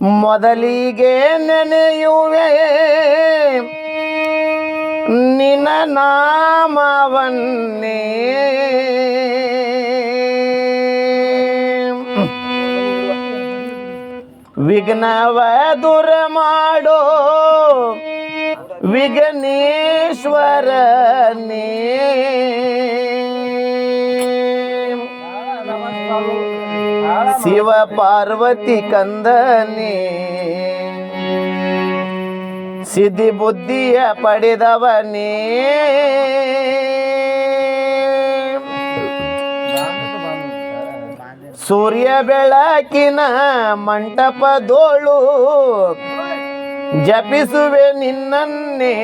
ಮೊದಲಿಗೆ ನೆನೆಯುವೆ. ನಿನ ನಾಮವನ್ನೇ. ವಿಘ್ನವ ದುರ ಮಾಡೋ. ವಿಘ್ನೇಶ್ವರನೇ. ಶಿವ ಪಾರ್ವತಿ ಕಂದನೇ. ಸಿದ್ಧಿ ಬುದ್ಧಿಯ ಪಡೆದವನೇ. ಸೂರ್ಯ ಬೆಳಕಿನ ಮಂಟಪದೋಳು ಜಪಿಸುವೆ ನಿನ್ನನ್ನೇ.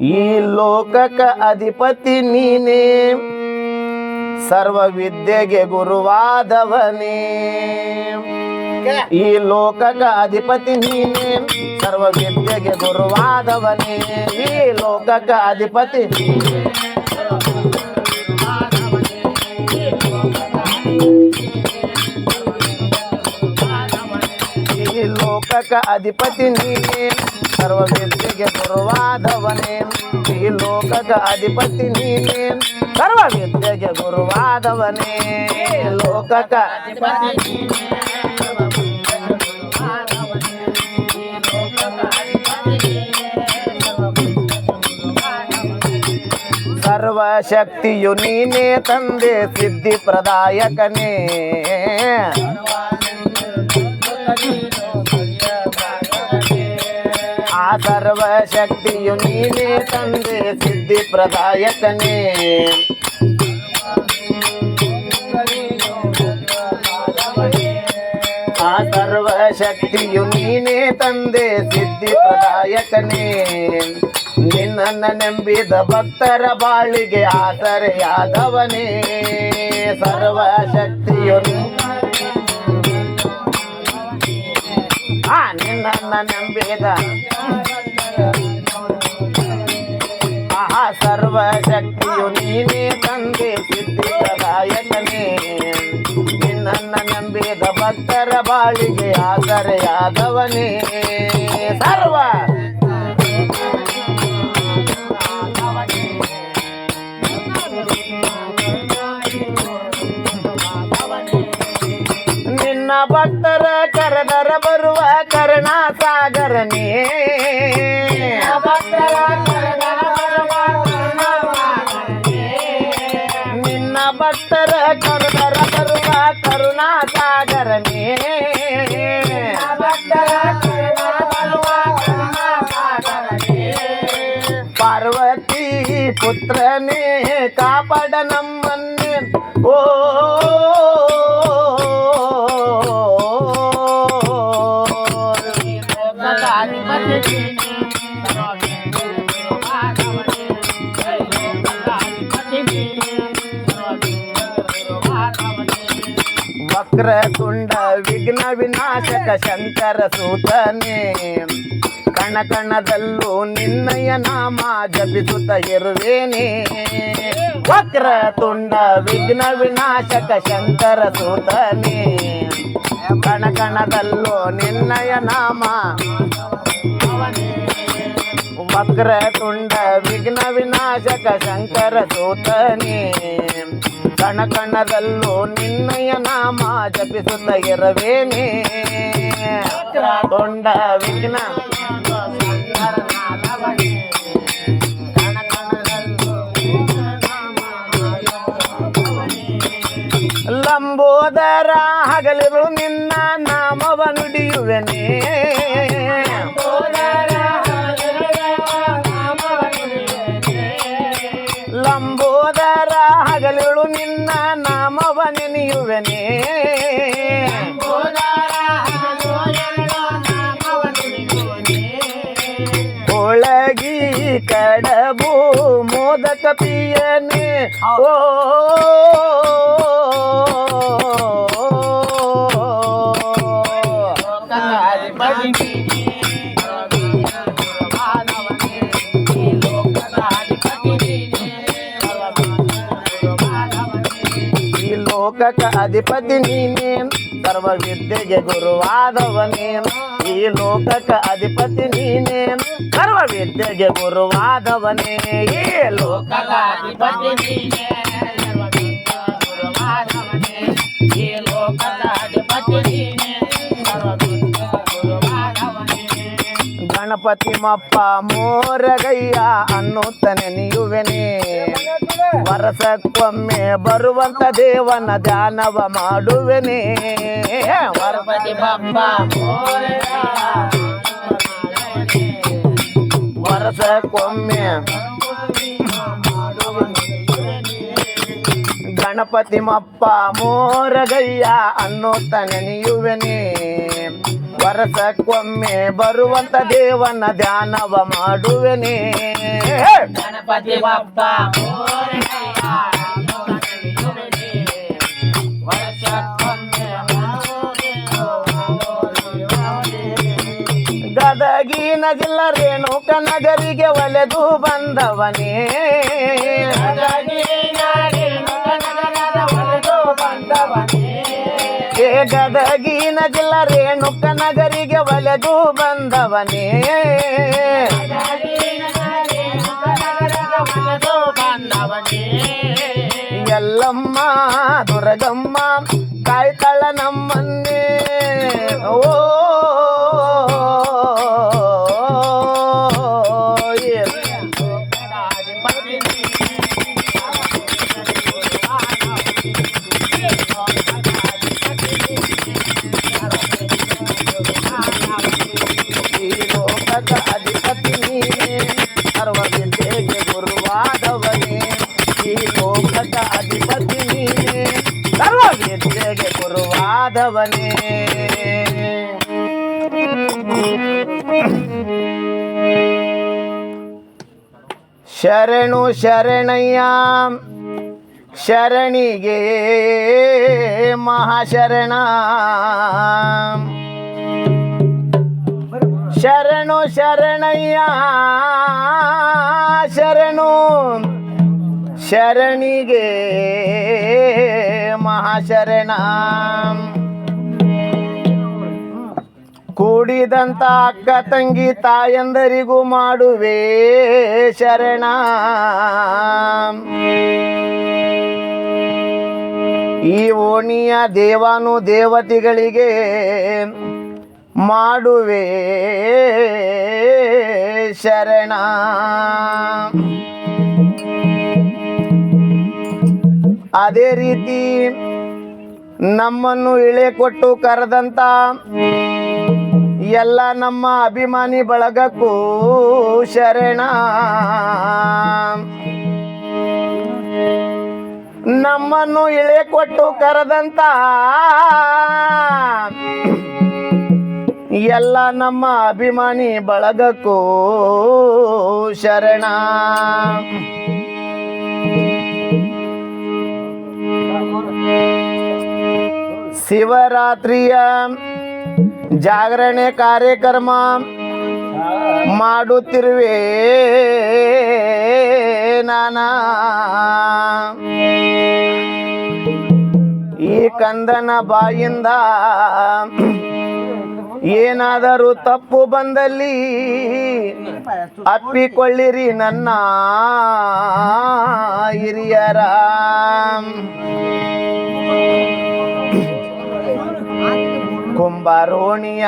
ಈ ಲೋಕಕ ಅಧಿಪತಿ ನೀನೇ. ಸರ್ವ ವಿದ್ಯೆಗೆ ಗುರುವಾದವನೇ. ಈ ಲೋಕಕ ಅಧಿಪತಿ ನೀನೇ. ಸರ್ವ ವಿದ್ಯೆಗೆ ಗುರುವಾದವನೇ. ಈ ಲೋಕಕ ಅಧಿಪತಿ ನೀನೇ. ಈ ಲೋಕಕ ಅಧಿಪತಿ ನೀನೇ. ಸರ್ವ ವಿದ್ಯೆಗೆ ಗುರುವಾದವನೇ. ಈ ಲೋಕಕ ಅಧಿಪತಿ ನೀನೇ. ಸರ್ವ ವಿದ್ಯೆಗೆ ಗುರುವಾದವನೇ ಈ ಲೋಕಕ ಅಧಿಪತಿ ನೀನೇ, ಸರ್ವ ವಿದ್ಯೆಗೆ ಗುರುವಾದವನೇ. ಈ ಲೋಕಕ ಅಧಿಪತಿ ನೀನೇ, ಸರ್ವ ವಿದ್ಯೆಗೆ ಗುರುವಾದವನೇ. ಸರ್ವಶಕ್ತಿಯು ನೀನೇ ತಂದೆ ಸಿದ್ಧಿ ಪ್ರದಾಯಕನೇ ಆ ಸರ್ವಶಕ್ತಿಯು ನೀನೇ ತಂದೆ ಸಿದ್ಧಿ ಪ್ರದಾಯಕನೇ ಆ ಸರ್ವಶಕ್ತಿಯು ನೀನೇ ತಂದೆ ಸಿದ್ಧಿ ಪ್ರದಾಯಕನೇ ನಿನ್ನನ್ನ ನಂಬಿದ ಭಕ್ತರ ಬಾಳಿಗೆ ಆಸರೆಯಾದವನೇ. ಸರ್ವಶಕ್ತಿಯು ಆ ನಿನ್ನನ್ನ ನಂಬಿದ ಸರ್ವಶಕ್ತಿಯು ನೀನೇ ತಂದೆ ಸಿದ್ಧಿಸದಾಯಕನೇ ನಿನ್ನನ್ನ ನಂಬಿದ ಭಕ್ತರ ಬಾಳಿಗೆ ಆಸರೆಯಾದವನೇ ಸರ್ವ ನಿನ್ನ ಭಕ್ತರ ಕರೆದರ ಬರುವ ಕರುಣಾ ಸಾಗರನೇ ವಕ್ರತುಂಡ ವಿಘ್ನ ವಿನಾಶಕ ಶಂಕರ ಸೂತನೇ. ಕಣ ಕಣದಲ್ಲೂ ನಿನ್ನಯ ನಾಮ ಜಪಿಸುತ್ತ ಇರುವೇನೆ. ವಕ್ರತುಂಡ ವಿಘ್ನ ವಿನಾಶಕ ಶಂಕರ ಸೂತನೇ. ಕಣ ಕಣದಲ್ಲೂ ನಿನ್ನಯ ನಾಮ ವಕ್ರತುಂಡ ವಿಘ್ನ ವಿನಾಶಕ ಶಂಕರ ಸೂತನೇ. ಕಣ ಕಣದಲ್ಲೂ ನಿನ್ನಯ ನಾಮ ಜಪಿಸುತ್ತ ಇರವೇನೆ. ತುಂಡ ವಿಘ್ನ ಲಂಬೋದರ ಹಗಲಿರು ನಿನ್ನ ನಾಮವ ನುಡಿಯುವೆನೆ. ನೆನೆಯುವೆನೆ ಒಳಗಿ ಕಡಬು ಮೋದಕ ಪಿಯನೆ. ಓ ಲೋಕಕ ಅಧಿಪತಿ ನೀನೇ ಸರ್ವ ವಿದ್ಯೆಗೆ ಗುರುವಾದವನೇ ಈ ಲೋಕಕ ಅಧಿಪತಿ ನೀನೇ ಸರ್ವ ವಿದ್ಯೆಗೆ ಗುರುವಾದವನೇ ಈ ಲೋಕಕ ಅಧಿಪತಿ ನೀನೇ ಸರ್ವವಿದ್ಯ ಗುರುವಾದವನೇ ಗಣಪತಿ ಮಪ್ಪ ಮೋರಗಯ್ಯ ಅನ್ನುತ್ತ ನೆನೆಯುವೆನೆ ವರ್ಷಕ್ಕೊಮ್ಮೆ ಬರುವಂತ ದೇವನ ಧ್ಯಾನವ ಮಾಡುವೆನೆ. ವರ್ಷಕ್ಕೊಮ್ಮೆ ಗಣಪತಿ ಮಪ್ಪ ಮೋರಗಯ್ಯ ಅನ್ನುತ್ತ ನೆನೆಯುವೆನೆ ವರ್ಷಕ್ಕೊಮ್ಮೆ ಬರುವಂತ ದೇವನ ಧ್ಯಾನವ ಮಾಡುವೆನೆ. ಗಣಪತಿ ಬಪ್ಪ ಗದಗಿನ ಜಿಲ್ಲ ರೇಣುಕ ನಗರಿಗೆ ಒಲೆದು ಬಂದವನೇ. ಗದಗಿನ ಜಿಲ್ಲ ರೇಣುಕ ನಗರಿಗೆ ಒಲೆದು ಬಂದವನೇ. ಎಲ್ಲಮ್ಮ ದುರಗಮ್ಮ ಕಾಯ್ತಳ ನಮ್ಮನ್ನೇ. ಓ ಗುರುವಾದವನೇ ಶರಣು ಶರಣಯ್ಯ ಶರಣಿಗೆ ಮಹಾಶರಣ. ಶರಣು ಶರಣಯ್ಯ ಶರಣು ಶರಣಿಗೆ ಮಹಾಶರಣ. ಕೂಡಿದಂತ ಅಕ್ಕ ತಂಗಿ ತಾಯಂದರಿಗೂ ಮಾಡುವೆ ಶರಣ. ಈ ಓಣಿಯ ದೇವಾನು ದೇವತೆಗಳಿಗೆ ಮಾಡುವೆ ಶರಣ. ಅದೇ ರೀತಿ ನಮ್ಮನ್ನು ಇಳೆ ಕೊಟ್ಟು ಕರೆದಂತ ಎಲ್ಲ ನಮ್ಮ ಅಭಿಮಾನಿ ಬಳಗಕ್ಕೂ ಶರಣ. ನಮ್ಮನ್ನು ಇಳೆ ಕೊಟ್ಟು ಕರೆದಂತ ಎಲ್ಲ ನಮ್ಮ ಅಭಿಮಾನಿ ಬಳಗಕ್ಕೂ ಶರಣ. ಶಿವರಾತ್ರಿಯ ಜಾಗರಣೆ ಕಾರ್ಯಕ್ರಮ ಮಾಡುತ್ತಿರುವೆ ನಾನ. ಈ ಕಂದನ ಬಾಯಿಂದ ಏನಾದರೂ ತಪ್ಪು ಬಂದಲ್ಲಿ ಅಪ್ಪಿಕೊಳ್ಳಿರಿ ನನ್ನ ಹಿರಿಯರ. ಕುಂಬಾರೋಣಿಯ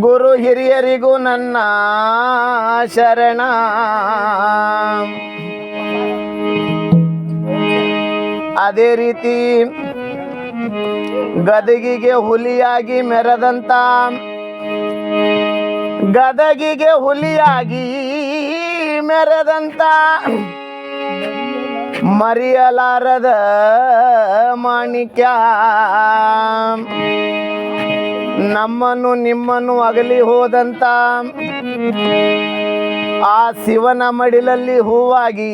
ಗುರು ಹಿರಿಯರಿಗೂ ನನ್ನ ಶರಣ. ಅದೇ ರೀತಿ ಗದಗಿಗೆ ಹುಲಿಯಾಗಿ ಮೆರೆದಂತ ಗದಗಿಗೆ ಹುಲಿಯಾಗಿ ಮೆರೆದಂತ ಮರೆಯಲಾರದ ಮಾಣಿಕ್ಯ. ನಮ್ಮನ್ನು ನಿಮ್ಮನ್ನು ಅಗಲಿ ಹೋದಂತ ಆ ಶಿವನ ಮಡಿಲಲ್ಲಿ ಹೂವಾಗಿ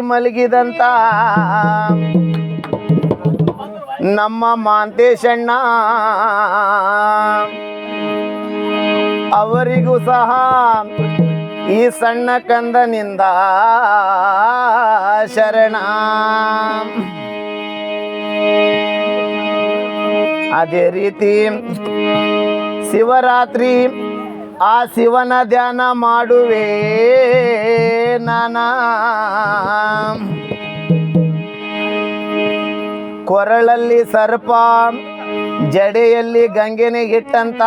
ಮಲಗಿದಂತ. ನಮ್ಮ ಮಾಂತೇಶಣ್ಣ ಅವರಿಗೂ ಸಹ ಈ ಸಣ್ಣ ಕಂದನಿಂದ ಶರಣ. ಅದೇ ರೀತಿ ಶಿವರಾತ್ರಿ ಆ ಶಿವನ ಧ್ಯಾನ ಮಾಡುವೆ ನಾನ. ಕೊರಳಲ್ಲಿ ಸರ್ಪ, ಜಡೆಯಲ್ಲಿ ಗಂಗೆನೆ ಇಟ್ಟಂತ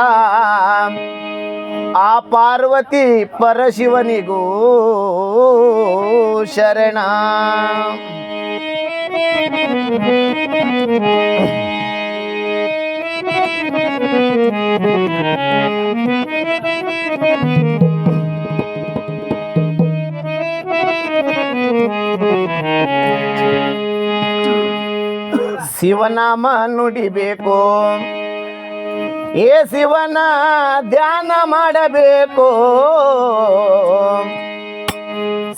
ಆ ಪಾರ್ವತಿ ಪರಶಿವನಿಗೂ ಶರಣ. ಶಿವನಾಮ ನುಡಿಬೇಕು. ಏ ಶಿವನ ಧ್ಯಾನ ಮಾಡಬೇಕು.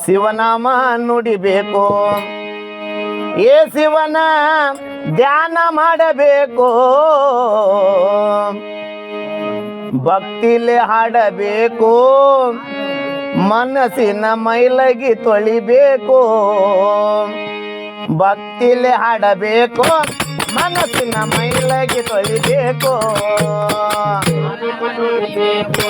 ಶಿವನಾಮ ನುಡಿಬೇಕು. ಏ ಶಿವನ ಧ್ಯಾನ ಮಾಡಬೇಕು. ಭಕ್ತಿಲೆ ಹಾಡಬೇಕು. ಮನಸ್ಸಿನ ಮೈಲಗಿ ತೊಳಿಬೇಕು. ಭಕ್ತಿಲೆ ಹಾಡಬೇಕು. ಮನಸ್ಸಿನ ಮೈಲಾಗಿ ತೊಳಿಬೇಕು. ನುಡಿಬೇಕು.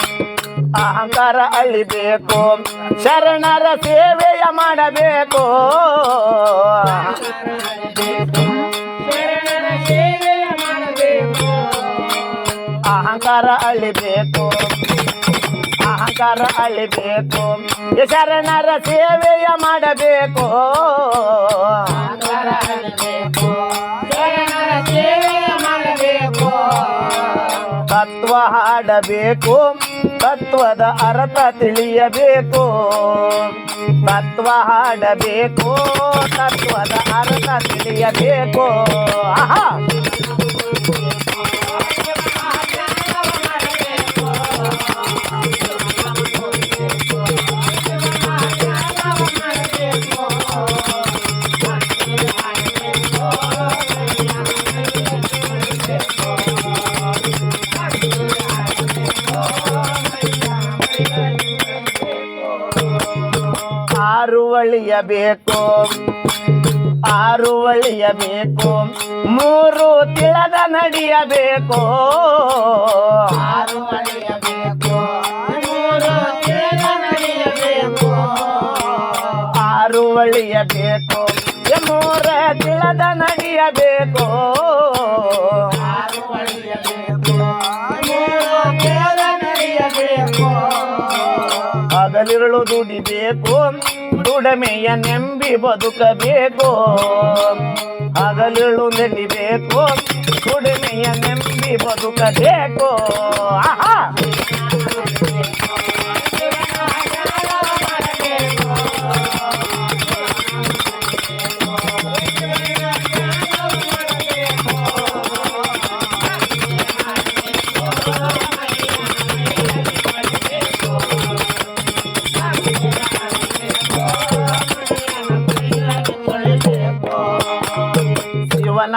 ಅಹಂಕಾರ ಅಳಿಬೇಕು ಶರಣರ ಸೇವೆಯ ಮಾಡಬೇಕು. ಅಹಂಕಾರ ಅಳಿಬೇಕು ಅಹಂಕಾರ ಅಳಿಬೇಕು ಈ ಶರಣರ ಸೇವೆಯ ಮಾಡಬೇಕು. ಮಾಡಬೇಕು ಶರಣರ ಸೇವೆಯ ಮಾಡಬೇಕು. ತತ್ವ ಹಾಡಬೇಕು ತತ್ವದ ಅರ್ಥ ತಿಳಿಯಬೇಕು. ತತ್ವ ಹಾಡಬೇಕು. ತತ್ವದ ಅರ್ಥ ತಿಳಿಯಬೇಕು. ಆಹಾ. ಒಳಿಯಬೇಕು ಆರು ಒಳಿಯಬೇಕು ಮೂರು ತಿಳದ ನಡೆಯಬೇಕು ಆರು ಅಳೆಯಬೇಕು ಮೂರು ತೇರ ನಡೆಯಬೇಕು ಆರು ಒಳಿಯಬೇಕು ಮೂರ ತಿಳದ ನಡೆಯಬೇಕು ಆರು ಅಳೆಯಬೇಕು ಹಗಲಿರುಳು ದುಡಿಬೇಕು ದುಡಮೆಯ ನೆಂಬಿ ಬದುಕಬೇಕು ಹಗಲಿರುಳು ನೆಡಿಬೇಕು ದುಡಿಮೆಯ ನೆಂಬಿ ಬದುಕಬೇಕು ಆಹಾ!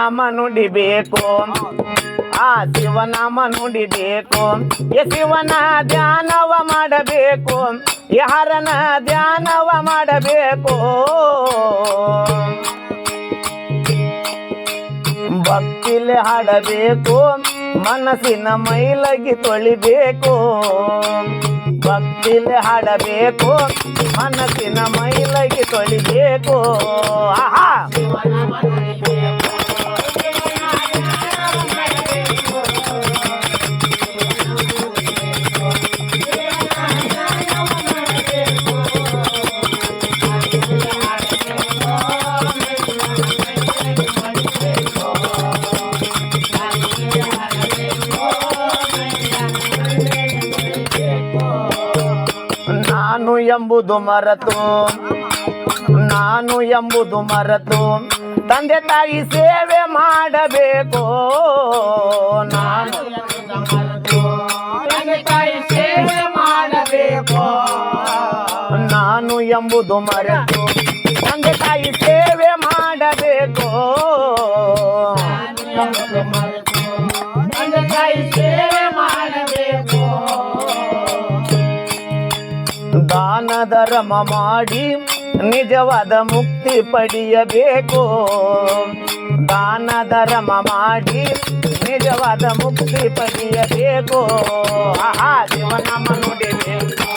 ಶಿವನಾಮ ನುಡಿಬೇಕು. ಆ ಶಿವನಾಮ ನುಡಿಬೇಕು. ಎ ಶಿವನ ಧ್ಯಾನವ ಮಾಡಬೇಕು. ಯಾರನ ಧ್ಯಾನವ ಮಾಡಬೇಕು. ಭಕ್ತಿಲೆ ಹಾಡಬೇಕು. ಮನಸ್ಸಿನ ಮೈಲಗಿ ತೊಳಿಬೇಕು. ಭಕ್ತಿಲೆ ಹಾಡಬೇಕು. ಮನಸ್ಸಿನ ಮೈಲಗಿ ತೊಳಿಬೇಕು. ಆಹಾ! ಎಂಬುದು ಮರೆತು. ನಾನು ಎಂಬುದು ಮರೆತು. ತಂದೆ ತಾಯಿ ಸೇವೆ ಮಾಡಬೇಕು. ನಾನು ತಂದೆ ತಾಯಿ ಸೇವೆ ಮಾಡಬೇಕು. ನಾನು ಎಂಬುದು ಮರೆತು. ತಂದೆ ತಾಯಿ ಸೇವೆ ಮಾಡಬೇಕು. ತಂದೆ ತಾಯಿ ಸೇವೆ ಮಾಡಬೇಕು. ದಾನ ಧರ್ಮ ಮಾಡಿ ನಿಜವಾದ ಮುಕ್ತಿ ಪಡೆಯಬೇಕು. ದಾನ ಧರ್ಮ ಮಾಡಿ ನಿಜವಾದ ಮುಕ್ತಿ ಪಡೆಯಬೇಕು. ಆಹಾ ಜೀವನ ನುಡಿಬೇಕು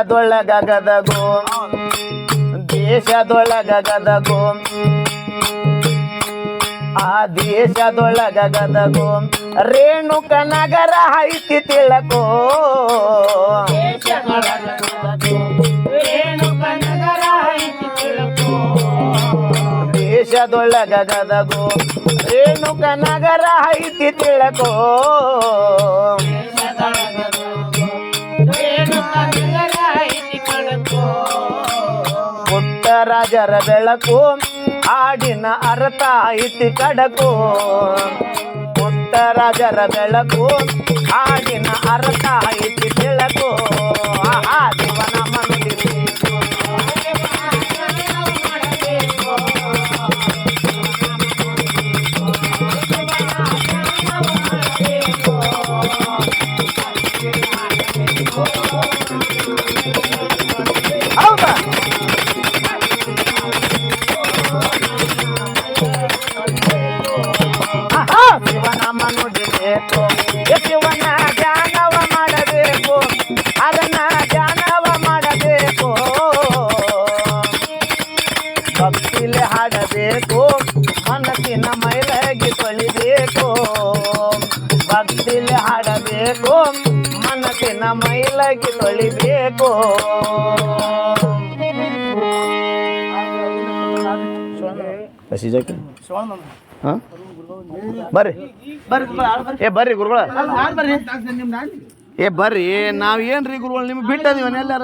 ದೇಶದೊಳಗ ಗದಗು ದೇಶದೊಳಗ ಗದಗು ಆ ದೇಶದೊಳಗ ಗದಗು ರೇಣುಕ ನಗರ ಐತಿ ತಿಳಕೋ ರೇಣುಕ ನಗರ ಐತಿ ತಿಳ್ಕೋ ದೇಶದೊಳಗ ಗದಗು ರೇಣುಕ ನಗರ ಐತಿ ತಿಳಕೋ ರಾಜರ ಬೆಳಕು ಹಾಡಿನ ಅರ್ಥ ಐತಿ ಕಡಕು. ರಾಜರ ಬೆಳಕು ಹಾಡಿನ ಅರ್ಥ ಐತಿ ಬೆಳಕು. ಹಾಡಬೇಕು ಮನಸ್ಸಿನ ಮೈಲಗಿ ತೊಳಿಬೇಕು. ಹಾಂ? ಬರ್ರಿ. ಏ ಬರ್ರಿ ಗುರುಗಳ. ಏ ಬರ್ರಿ. ನಾವ್ ಏನ್ರಿ ಗುರುಗಳು ನಿಮ್ಗೆ ಬಿಟ್ಟದೀವನ್ ಎಲ್ಲಾರ